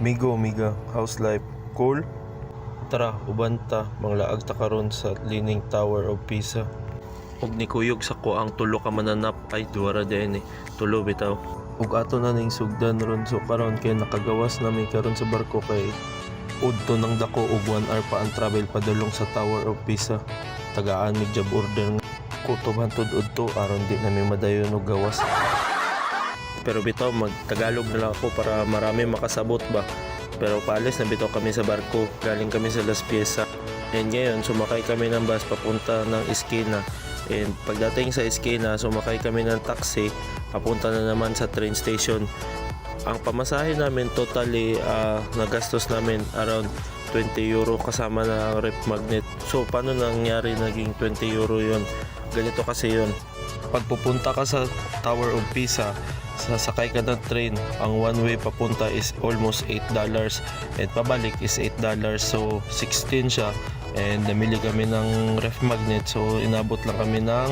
Migo, miga, house life, cool. Tara, ubanta, manglaag ta karon sa Leaning Tower of Pisa. Ug ni kuyog sa ko ang tulo ka mananap ay duwara din eh. Tulo bitaw. Ug ato na ning sugdan ron so karon kay nakagawas na mi karon sa barko kay udto nang dako og 1 hour pa ang travel padulong sa Tower of Pisa. Tagaan mi job order kutob hantud udto aron di na mi madayon og gawas. Pero bitaw magtagalog na lang ako para marami makasabot ba. Pero paalis na bitaw kami sa barko. Galing kami sa Las Piesa. And ngayon sumakay kami ng bus papunta ng Esquina. And pagdating sa Esquina, sumakay kami ng taxi papunta na naman sa train station. Ang pamasahe namin totally ah, nagastos namin around 20 euro kasama na ang rep magnet. So paano nangyari naging 20 euro yon? Ganito kasi yon. Pag pupunta ka sa Tower of Pisa, sasakay ka ng train, ang one way papunta is almost $8 and pabalik is $8 so 16 siya and namili kami ng ref magnet. So inabot lang kami ng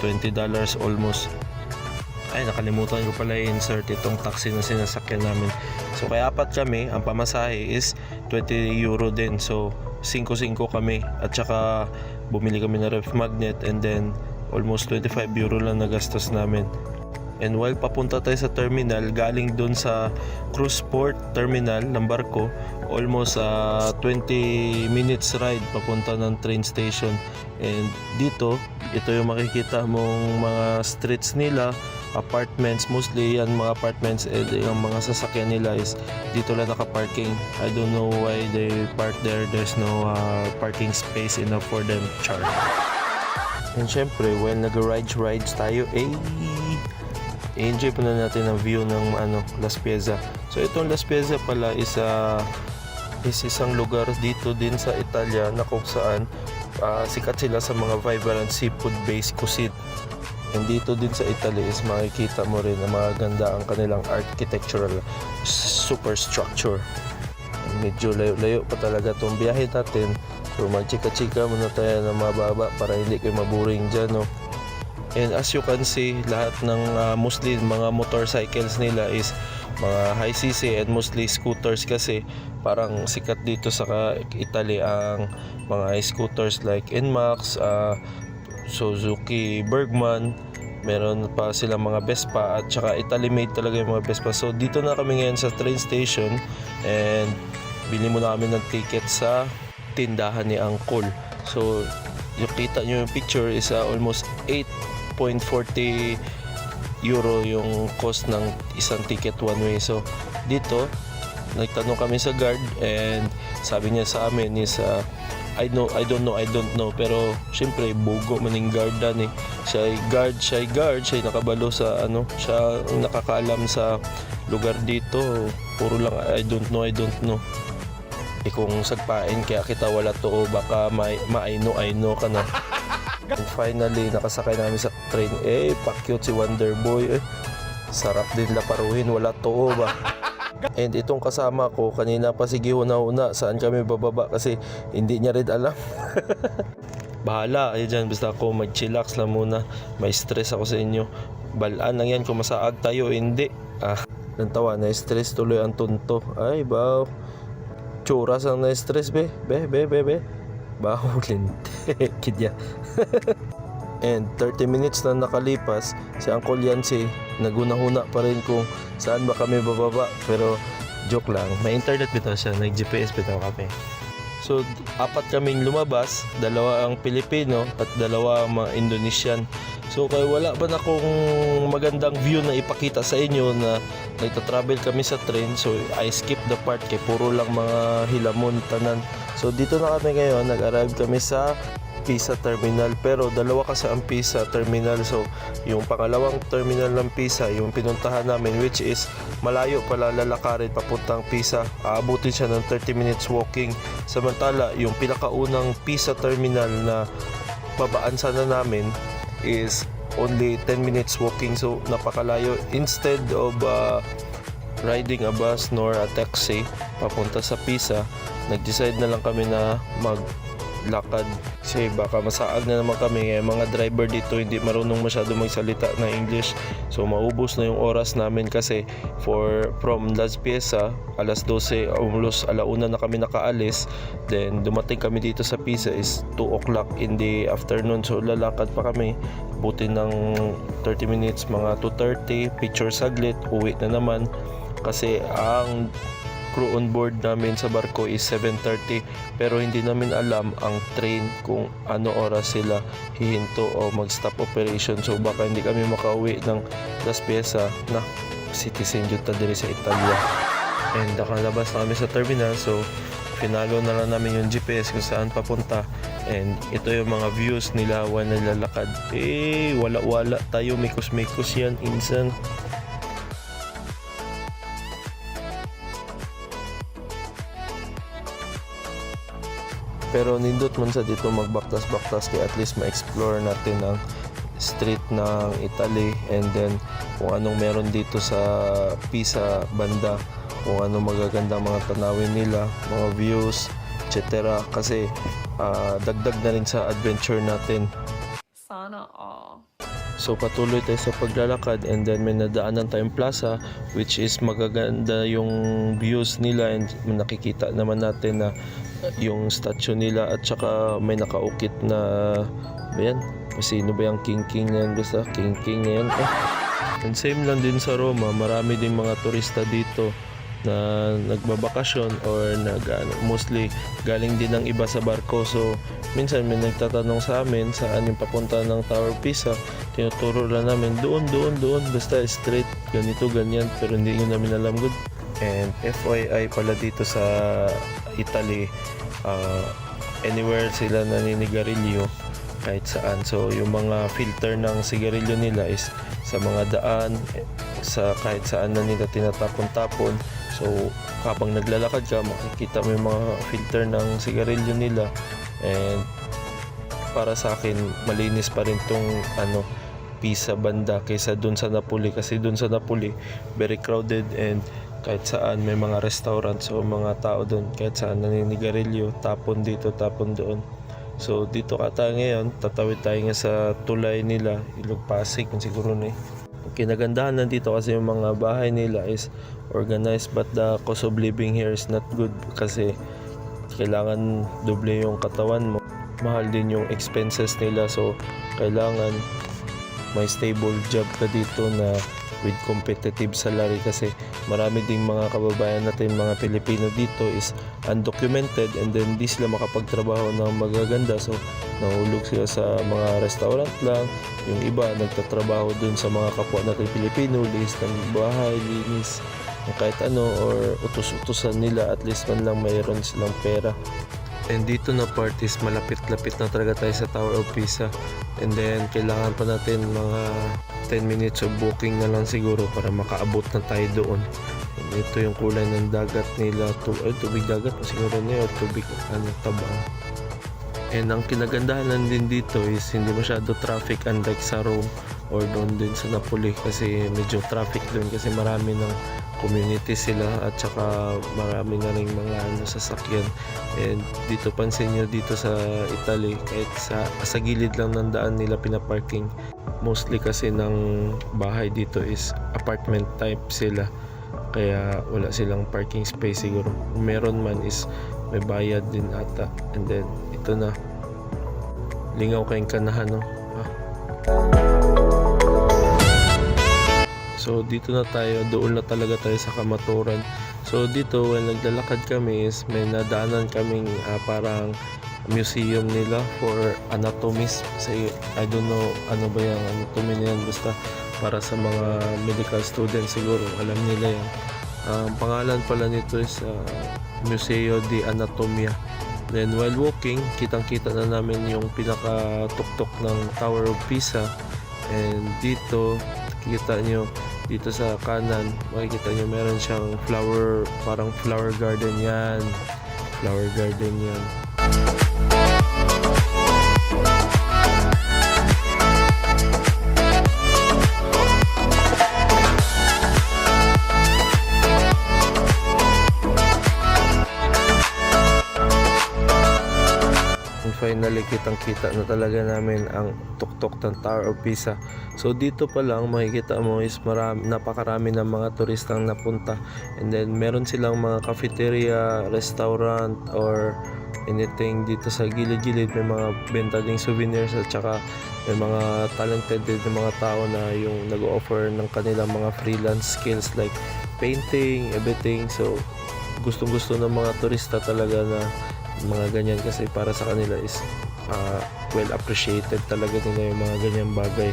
$20 almost. Ay nakalimutan ko pala i-insert itong taxi na sinasakyan namin. So kaya apat kami. Ang pamasahe is 20 euro din. So 5-5 kami. At saka bumili kami ng ref magnet and then almost 25 euro lang nagastos namin And while papunta tayo sa terminal, galing doon sa cruise port terminal ng barko, almost ah, 20 minutes ride papunta ng train station. And dito, ito yung makikita mong mga streets nila, apartments, mostly yan mga apartments and yung mga sasakyan nila is dito lang nakaparking. I don't know why they park there. There's no ah, parking space enough for them. Char. And syempre, when nag-rides rides tayo, eh, i-enjoy pa na natin ang view ng ano, Las Piazza. So itong Las Piazza pala is, ah, is isang lugar dito din sa Italia na kung saan ah, sikat sila sa mga vibrant seafood based cuisine. And dito din sa Italy is makikita mo rin na maganda ang kanilang architectural superstructure. Medyo layo-layo pa talaga itong biyahe natin. So magchika-chika muna tayo ng mababa para hindi kayo maburing dyan. No? And as you can see, lahat ng ah, mostly mga motorcycles nila is mga high cc and mostly scooters kasi parang sikat dito sa Italy ang mga scooters like Nmax, ah, Suzuki Bergman, meron pa silang mga Vespa at saka Italy made talaga yung mga Vespa. So dito na kami ngayon sa train station and bili muna kami ng ticket sa tindahan ni Uncle. So yung kita nyo yung picture is ah, almost 8.40 euro yung cost ng isang ticket one way. So dito nagtanong kami sa guard and sabi niya sa amin is ah, I know I don't know I don't know. Pero syempre bugo maning guardan eh. Siya ay guard siya ay guard siya ay nakabalo sa ano siya ang nakakaalam sa lugar dito. Puro lang I don't know I don't know. Eh kung sagpain kaya kita wala to baka may ma-I-know I-know ka na finally nakasakay namin sa train eh pa-cute si Wonder Boy eh sarap din laparuhin wala to ba And itong kasama ko, kanina pa sige una-una saan kami bababa kasi hindi niya rin alam. Bahala kayo dyan, basta ako mag-chillax lang muna. May stress ako sa inyo. Balaan lang yan kung masaag tayo, hindi. Ah, nantawa, na-stress tuloy ang tunto. Ay, baw. Tsuras ang na-stress, be. Be, be, be, be. Baw, linte. Kidya. And 30 minutes na nakalipas, si Uncle Yancy naguna-huna pa rin kung saan ba kami bababa. Pero joke lang, may internet bitaw siya, nag-GPS bitaw kami. So, apat kaming lumabas, dalawa ang Pilipino at dalawa ang mga Indonesian. So, kaya wala ba na akong magandang view na ipakita sa inyo na nagta-travel kami sa train. So, I skip the part kay puro lang mga hilamon tanan. So, dito na kami ngayon, nag-arrive kami sa Pisa Terminal pero dalawa kasi ang Pisa Terminal. So yung pangalawang terminal ng Pisa yung pinuntahan namin which is malayo pala lalakarin papuntang Pisa. Aabutin siya ng 30 minutes walking. Samantala yung pinakaunang Pisa Terminal na babaan sana namin is only 10 minutes walking. So napakalayo. Instead of uh, riding a bus nor a taxi papunta sa Pisa nag-decide na lang kami na mag lakad kasi baka masaag na naman kami eh, mga driver dito hindi marunong masyado magsalita na English. So maubos na yung oras namin kasi for from Las Piesa alas 12 almost alauna na kami nakaalis. Then dumating kami dito sa Pisa is 2 o'clock in the afternoon. So lalakad pa kami. Buti ng 30 minutes mga 2.30 picture saglit uwi na naman kasi ang crew on board namin sa barko is 7.30 pero hindi namin alam ang train kung ano oras sila hihinto o mag-stop operation. So baka hindi kami makauwi ng Las Piesa na citizen yun ta diri sa Italia. And nakalabas na kami sa terminal so finalo na lang namin yung GPS kung saan papunta. And ito yung mga views nila when nilalakad. Eh wala wala tayo mikos mikos yan insan pero nindot man sa dito magbaktas-baktas kaya at least ma-explore natin ang street ng Italy and then kung anong meron dito sa Pisa banda kung anong magagandang mga tanawin nila mga views etc kasi ah, dagdag na rin sa adventure natin Sana all. So patuloy tayo sa paglalakad and then may nadaanan tayong plaza which is magaganda yung views nila and nakikita naman natin na yung statue nila at saka may nakaukit na ba yan? Sino ba yung King King yan? Basta King King yan. Eh. And same lang din sa Roma, marami din mga turista dito na nagbabakasyon or nag ano, mostly galing din ng iba sa barko. So minsan may nagtatanong sa amin saan yung papunta ng Tower Pisa. Tinuturo lang namin doon doon doon basta straight ganito ganyan. Pero hindi nyo namin alam. Good. And FYI pala dito sa Italy ah, anywhere sila naninigarilyo kahit saan. So yung mga filter ng sigarilyo nila is sa mga daan sa kahit saan na nila tinatapon-tapon so habang naglalakad ka makikita mo yung mga filter ng sigarilyo nila. And para sa akin malinis pa rin tong ano Pisa banda kaysa dun sa Napoli kasi dun sa Napoli very crowded and kahit saan may mga restaurant so mga tao dun. Kahit saan naninigarilyo tapon dito tapon doon. So dito ka tayo ngayon. Tatawid tayo nga sa tulay nila Ilog Pasig kung siguro na eh kinagandahan nandito kasi yung mga bahay nila is organized but the cost of living here is not good kasi kailangan doble yung katawan mo. Mahal din yung expenses nila so kailangan may stable job ka dito na with competitive salary kasi marami ding mga kababayan natin mga Pilipino dito is undocumented and then di sila makapagtrabaho ng magaganda. So nahulog sila sa mga restaurant lang yung iba nagtatrabaho dun sa mga kapwa natin Pilipino linis ng bahay linis ng kahit ano or utos-utusan nila at least man lang mayroon silang pera And dito na part is malapit-lapit na talaga tayo sa Tower of Pisa. And then kailangan pa natin mga 10 minutes of booking na lang siguro para makaabot na tayo doon. And ito yung kulay ng dagat nila. Tu ay, tubig dagat siguro na yun. Tubig ano, tabang. And ang kinagandahan din dito is hindi masyado traffic unlike sa Rome or doon din sa Napoli kasi medyo traffic doon kasi marami ng community sila at saka marami na rin mga ano, sasakyan. And dito pansin nyo dito sa Italy kahit sa, sa gilid lang ng daan nila pinaparking mostly kasi ng bahay dito is apartment type sila. Kaya wala silang parking space siguro. Meron man is may bayad din ata. And then ito na lingaw kayong kanahan no ah. So dito na tayo, doon na talaga tayo sa kamaturan. So dito when naglalakad kami is may nadaanan kaming ah, parang museum nila for anatomies. Kasi I don't know ano ba yung anatomy na yan basta para sa mga medical students siguro alam nila yan. Ang pangalan pala nito is ah, Museo di Anatomia. Then while walking, kitang-kita na namin yung pinaka-tuktok ng Tower of Pisa. And dito, kita nyo, dito sa kanan, makikita nyo meron siyang flower, parang flower garden yan. Flower garden yan. Finally kitang kita na talaga namin ang tuktok ng Tower of Pisa. So dito pa lang makikita mo is marami, napakarami ng mga turistang napunta. And then meron silang mga cafeteria, restaurant, or anything dito sa gilid-gilid. May mga benta ding souvenirs at saka may mga talented din mga tao na yung nag-offer ng kanilang mga freelance skills like painting, everything. So gustong gusto ng mga turista talaga na mga ganyan kasi para sa kanila is ah, well appreciated talaga nila yung mga ganyang bagay.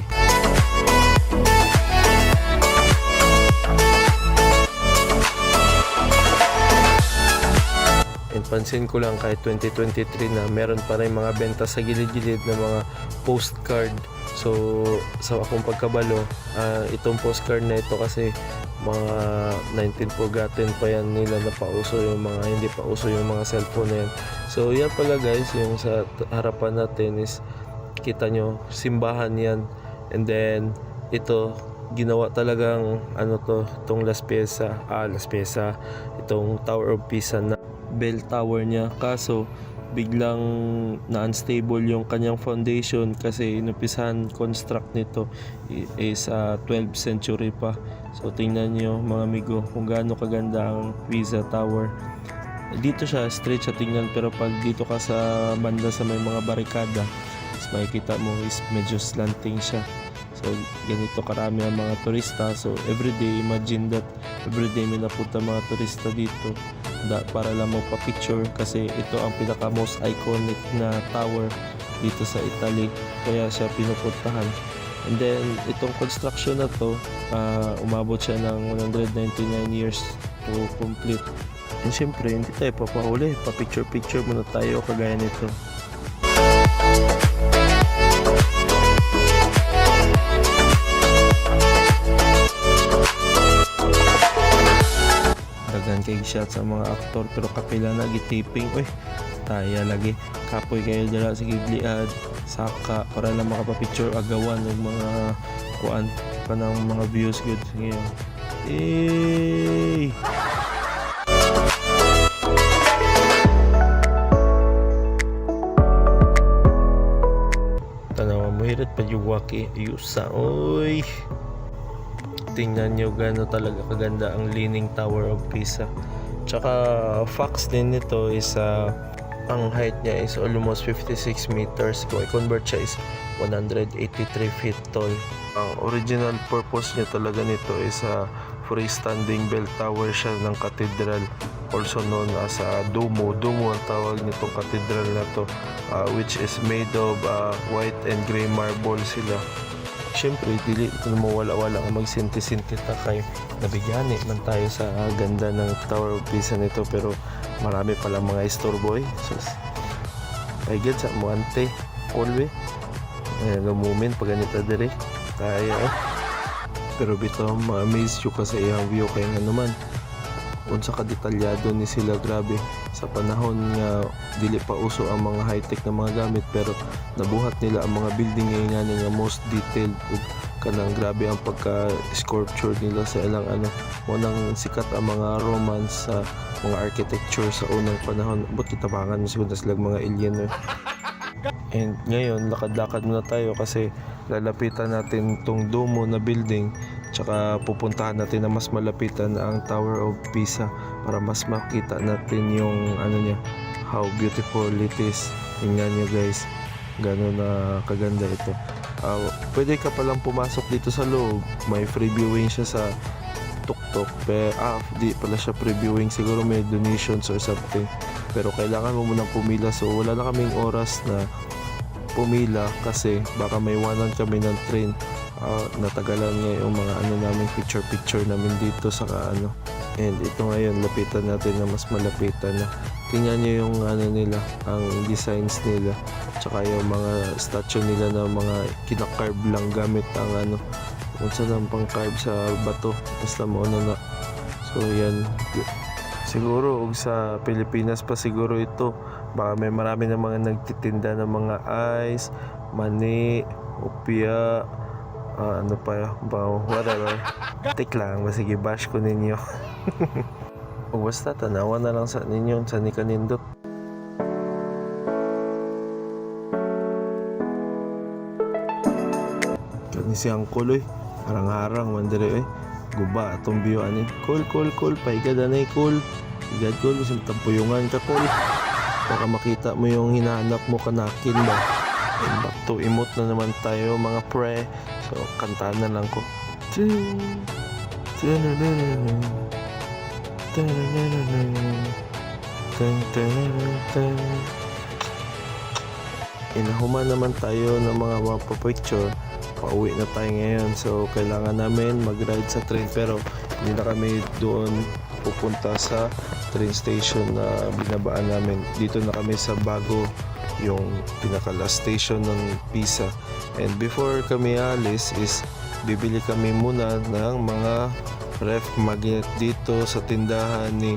And pansin ko lang kahit 2023 na meron pa rin mga benta sa gilid-gilid na mga postcard. So sa akong pagkabalo, ah, itong postcard na ito kasi mga 19 forgotten pa yan nila na pauso yung mga hindi pa uso yung mga cellphone na yan. So yan pala guys, yung sa harapan natin is kita nyo, simbahan yan. And then ito, ginawa talagang ano to, itong Las Piesa, ah Las Piesa, itong Tower of Pisa na bell tower niya. Kaso biglang na-unstable yung kanyang foundation kasi inupisahan construct nito is ah, 12th century pa. So tingnan nyo mga amigo kung gaano kaganda ang Pisa Tower. Dito siya straight siya tingnan pero pag dito ka sa banda sa may mga barikada is makikita mo is medyo slanting siya. So ganito karami ang mga turista. So everyday imagine that everyday may napunta mga turista dito da, para lang magpa-picture kasi ito ang pinaka most iconic na tower dito sa Italy. Kaya siya pinupuntahan. And then itong construction na to ah, umabot siya ng 199 years to complete. And syempre hindi tayo papahuli. Pa picture picture muna tayo kagaya nito kay shot sa mga aktor pero kapila na gitiping oy taya lagi. Kapoy kayo dala. Sa gigliad saka para na makapapicture agawan ng mga kuan pa ng mga views. Good. Sige. Eh tanawa mo hirat pa yung waki ayusa oy tingnan nyo gano'n talaga kaganda ang Leaning Tower of Pisa. Tsaka facts din nito is ah, ang height niya is almost 56 meters. Kung i-convert siya is 183 feet tall. Ang original purpose niya talaga nito is a freestanding bell tower siya ng cathedral also known as a Duomo. Duomo ang tawag nitong cathedral na to ah, which is made of ah, white and gray marble sila Siyempre, dili ito mo wala-wala ang magsinti-sinti ta kay nabigyani man tayo sa ah, ganda ng Tower of Pisa nito pero marami pala mga istorbo eh. Sus. Paigad sa mo ante, kolbe. Eh, lumumin pag ganito dire. Kaya eh. Pero bito, ma-amaze you kasi yung view kay nga naman. Unsa ka detalyado ni sila grabe sa panahon nga dili pa uso ang mga high-tech na mga gamit pero nabuhat nila ang mga building ngayon nga nga most detailed ug kanang grabe ang pagka sculpture nila sa ilang ano mo nang sikat ang mga romance sa mga architecture sa unang panahon but kitabangan mo siguro sila mga alien eh. and ngayon lakad-lakad muna tayo kasi lalapitan natin tong domo na building tsaka pupuntahan natin na mas malapitan ang Tower of Pisa para mas makita natin yung ano niya how beautiful it is. Tingnan nyo guys. Gano'n na kaganda ito. Ah, pwede ka palang pumasok dito sa loob. May free viewing siya sa tuktok. Pe ah di pala siya free viewing siguro may donations or something. Pero kailangan mo munang pumila. So wala na kaming oras na pumila kasi baka may wanan kami ng train Ah, natagalan nga yung mga ano namin picture picture namin dito sa ano. And ito ngayon lapitan natin na mas malapitan na. Tingnan nyo yung ano nila ang designs nila. Tsaka yung mga statue nila na mga kinakarve lang gamit ang ano. Kung saan ang pang carve sa bato basta mo na. So yan. Siguro ug sa Pilipinas pa siguro ito. Baka may marami na mga nagtitinda ng mga ice mani opia uh, ano pa, bow, whatever. Tik lang, sige, bash ko ninyo. o oh, basta, tanawa na lang sa ninyo sa ni kanindot. Ni si Angkol eh. Harang-harang, mandiri eh. Guba, atong biyuan eh. Cool, cool, cool. Paigad, anay, cool. Paigad, cool. Masang tampuyungan ka, cool. Baka makita mo yung hinahanap mo kanakin ba. Back to emote na naman tayo mga pre. So, kantahan na lang ko. Inahuman naman tayo ng mga mapapicture. Pauwi na tayo ngayon. So, kailangan namin mag-ride sa train. Pero, hindi na kami doon pupunta sa train station na binabaan namin. Dito na kami sa bago yung pinaka last station ng Pisa. And before kami alis is bibili kami muna ng mga ref magnet dito sa tindahan ni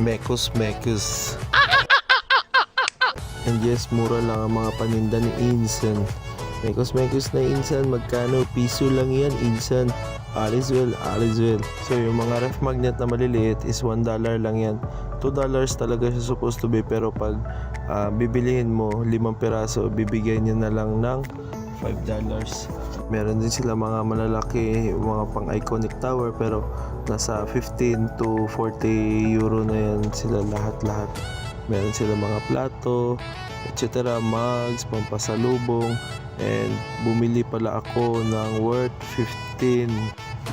Mekos Mekos. And yes, mura lang ang mga paninda ni Insan. Mekos Mekos na Insan, magkano? Piso lang yan, Insan. All is well, all is well. So yung mga ref magnet na maliliit is $1 lang yan. $2 talaga siya supposed to be pero pag ah, bibilihin mo 5 peraso, bibigyan niya na lang ng $5. Meron din sila mga malalaki, mga pang iconic tower pero nasa 15 to 40 euro na yan sila lahat-lahat. Meron sila mga plato, etc. mugs, pampasalubong and bumili pala ako ng worth 15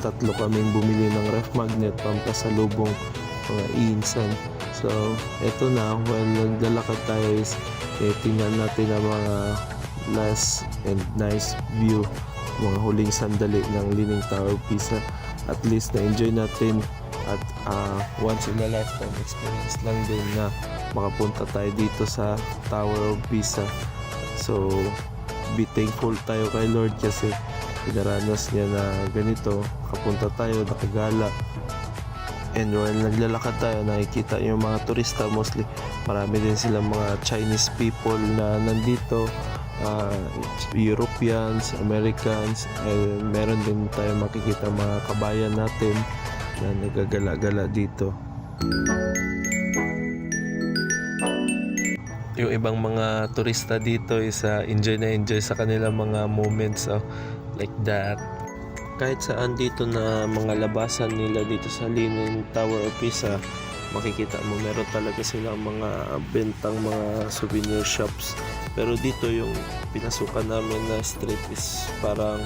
tatlo kaming bumili ng ref magnet pampasalubong mga insan so eto na while naglalakad tayo is eh, tingnan natin ang mga last and nice view mga huling sandali ng Leaning Tower of Pisa. At least na enjoy natin at ah, once in a lifetime experience lang din na makapunta tayo dito sa Tower of Pisa. So be thankful tayo kay Lord kasi pinaranas niya na ganito kapunta tayo nakagala and while naglalakad tayo nakikita yung mga turista mostly. Marami din silang mga Chinese people na nandito ah, Europeans, Americans and meron din tayo makikita mga kabayan natin na nagagala-gala dito. Yung ibang mga turista dito is ah, enjoy na enjoy sa kanilang mga moments oh, like that kahit saan dito na mga labasan nila dito sa Leaning Tower of Pisa makikita mo meron talaga silang mga bentang mga souvenir shops. Pero dito yung pinasukan namin na street is parang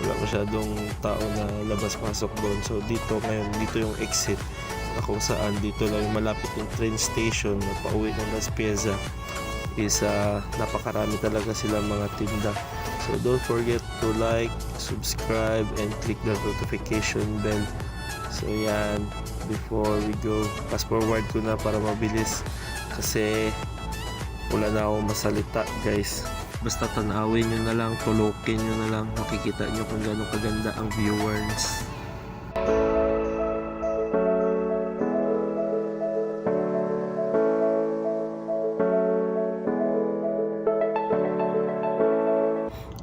wala masyadong tao na labas-pasok doon. So dito ngayon dito yung exit na kung saan dito lang yung malapit yung train station na pauwi ng Las Piazza is ah, napakarami talaga silang mga tinda so don't forget to like subscribe and click the notification bell. So yan. Before we go fast forward ko na para mabilis. Kasi wala na akong masalita guys. Basta tanawin nyo na lang tulukin nyo na lang makikita nyo kung gano'ng kaganda ang viewers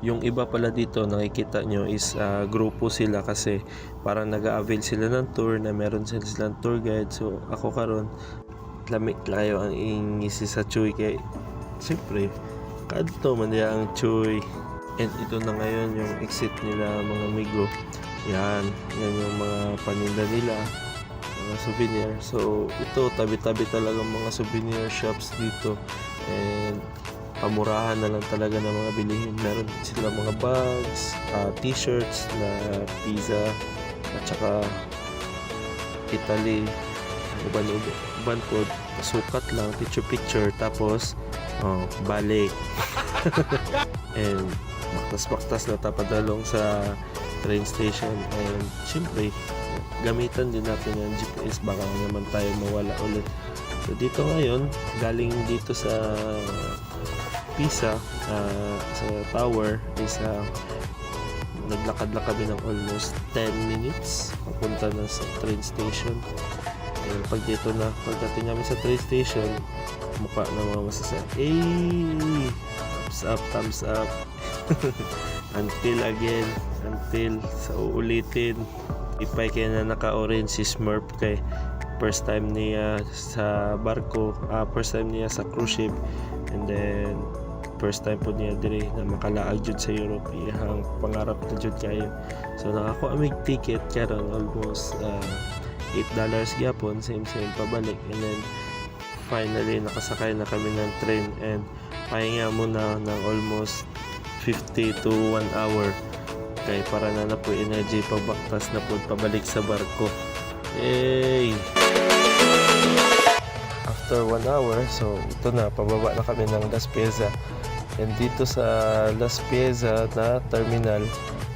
yung iba pala dito nakikita nyo is ah, grupo sila kasi parang nag-avail sila ng tour na meron sila silang tour guide. So ako karon lamig layo ang ingisi sa Chuy. Kay siyempre kadto man diya ang Chuy. And ito na ngayon yung exit nila mga amigo. Yan yan yung mga paninda nila mga souvenir. So ito tabi-tabi talaga mga souvenir shops dito. And pamurahan na lang talaga ng mga bilihin. Meron sila mga bags, ah, t-shirts na pizza, at saka Italy, uban uban po, sukat lang, picture picture, tapos oh, balik. And baktas-baktas na tapadalong sa train station. And syempre gamitan din natin yung GPS baka naman tayo mawala ulit. So dito ngayon galing dito sa Pisa ah, sa tower is ah, naglakad lang kami ng almost 10 minutes papunta na sa train station. And pag dito na pagdating namin sa train station mukha na mga masasabi hey thumbs up thumbs up. Until again until sa uulitin. Ipay kaya na naka-orange si Smurf kay first time niya sa barko ah, first time niya sa cruise ship. And then first time po niya diri na makalaag jud sa Europe iyang pangarap na jud kayo so nakakuha mig ticket karon almost uh, 8 dollars gyapon same same pabalik and then finally nakasakay na kami ng train and pahinga muna ng almost 50 to 1 hour kay para na na po energy pabaktas na po pabalik sa barko Yay! After 1 hour, so ito na, pababa na kami ng Las Piazza. And dito sa Las Piazza na terminal,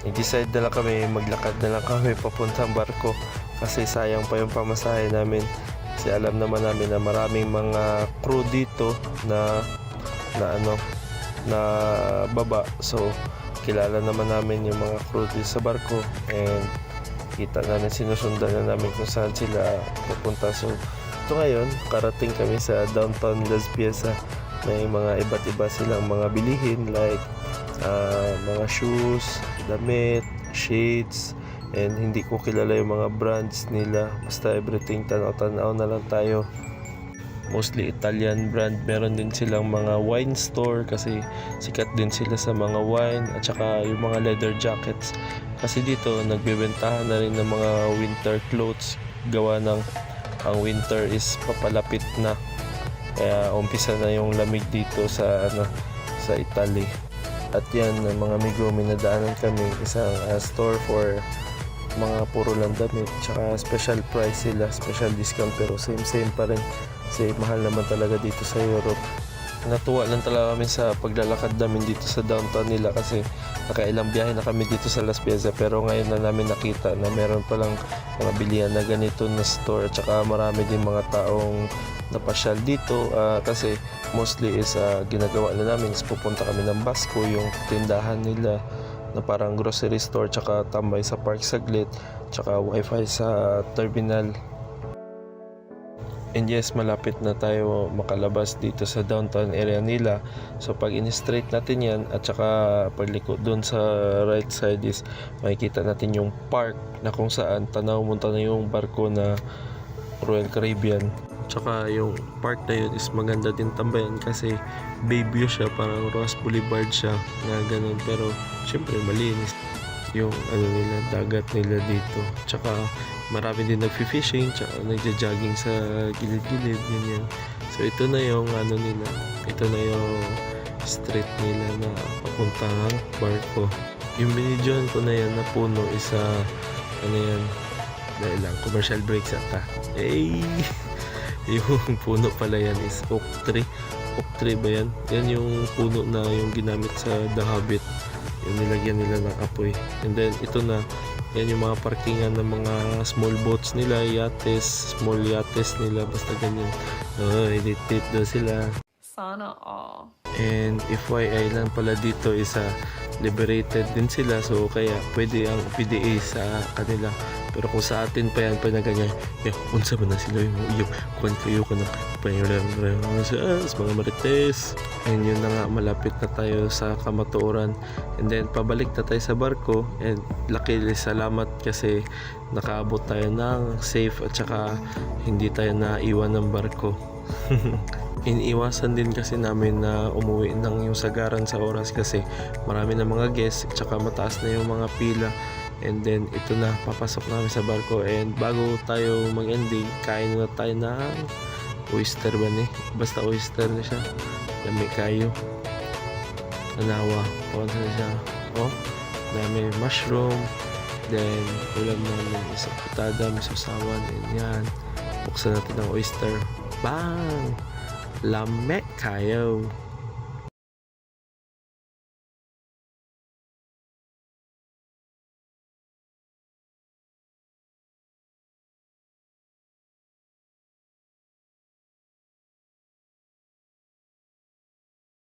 nag-decide na lang kami, maglakad na lang kami papuntang barko kasi sayang pa yung pamasahe namin. Kasi alam naman namin na maraming mga crew dito na na ano na baba. So kilala naman namin yung mga crew dito sa barko and kita namin sinusundan na namin kung saan sila pupunta. So ito ngayon, karating kami sa downtown Las Piazza. May mga iba't iba silang mga bilihin like ah, mga shoes, damit, shades, and hindi ko kilala yung mga brands nila. Basta everything tanaw-tanaw na lang tayo. Mostly Italian brand. Meron din silang mga wine store kasi sikat din sila sa mga wine at saka yung mga leather jackets. Kasi dito nagbebentahan na rin ng mga winter clothes gawa ng ang winter is papalapit na. Kaya umpisa na yung lamig dito sa ano sa Italy. At yan mga amigo, may nadaanan kami. Isang ah, store for mga puro lang damit tsaka special price sila special discount. Pero same same pa rin. Kasi mahal naman talaga dito sa Europe natuwa lang talaga kami sa paglalakad namin dito sa downtown nila kasi nakailang biyahe na kami dito sa Las Piazza pero ngayon na namin nakita na meron palang mga bilihan na ganito na store at saka marami din mga taong napasyal dito. Ah, kasi mostly is ah, ginagawa na namin is pupunta kami ng Basco yung tindahan nila na parang grocery store tsaka tambay sa park saglit tsaka wifi sa terminal and yes malapit na tayo makalabas dito sa downtown area nila. So pag in-straight natin yan at saka pagliko doon sa right side is makikita natin yung park na kung saan tanaw mo na yung barko na Royal Caribbean. Tsaka yung park na yun is maganda din tambayan kasi bay view siya parang Ross Boulevard siya na ganun. Pero syempre malinis yung ano nila dagat nila dito. Tsaka marami din nagfi-fishing tsaka nagja-jogging sa gilid-gilid ganyan. So ito na yung ano nila ito na yung street nila na papuntang barko yung binidyohan ko na yan na puno isa ano yan dahil lang commercial breaks ata. Eh yung puno pala yan is oak tree. Oak tree ba yan? Yan yung puno na yung ginamit sa The Hobbit. Yung nilagyan nila ng apoy. And then ito na yan yung mga parkingan ng mga small boats nila yates small yates nila basta ganyan. Oh edit daw sila. Sana all. And FYI lang pala dito isa liberated din sila. So kaya pwede ang PDA sa kanila pero kung sa atin pa yan pa na ganyan eh, unsa ba na sila yung yung kung kayo ka na payarang sa as mga marites. And yun na nga malapit na tayo sa kamatuoran. And then pabalik na tayo sa barko. And luckily salamat kasi nakaabot tayo ng safe at saka hindi tayo naiwan ng barko. Iniiwasan din kasi namin na umuwi ng yung sagaran sa oras kasi marami na mga guests tsaka mataas na yung mga pila and then ito na papasok namin sa barko. And bago tayo mag-ending kain na tayo ng oyster ba ni? Basta oyster na siya. Dami kayo. Nanawa. Pawan na siya. Oh dami mushroom. Then ulam namin isang putada may sausawan. And yan buksan natin ang oyster. Bang! Lame kayo.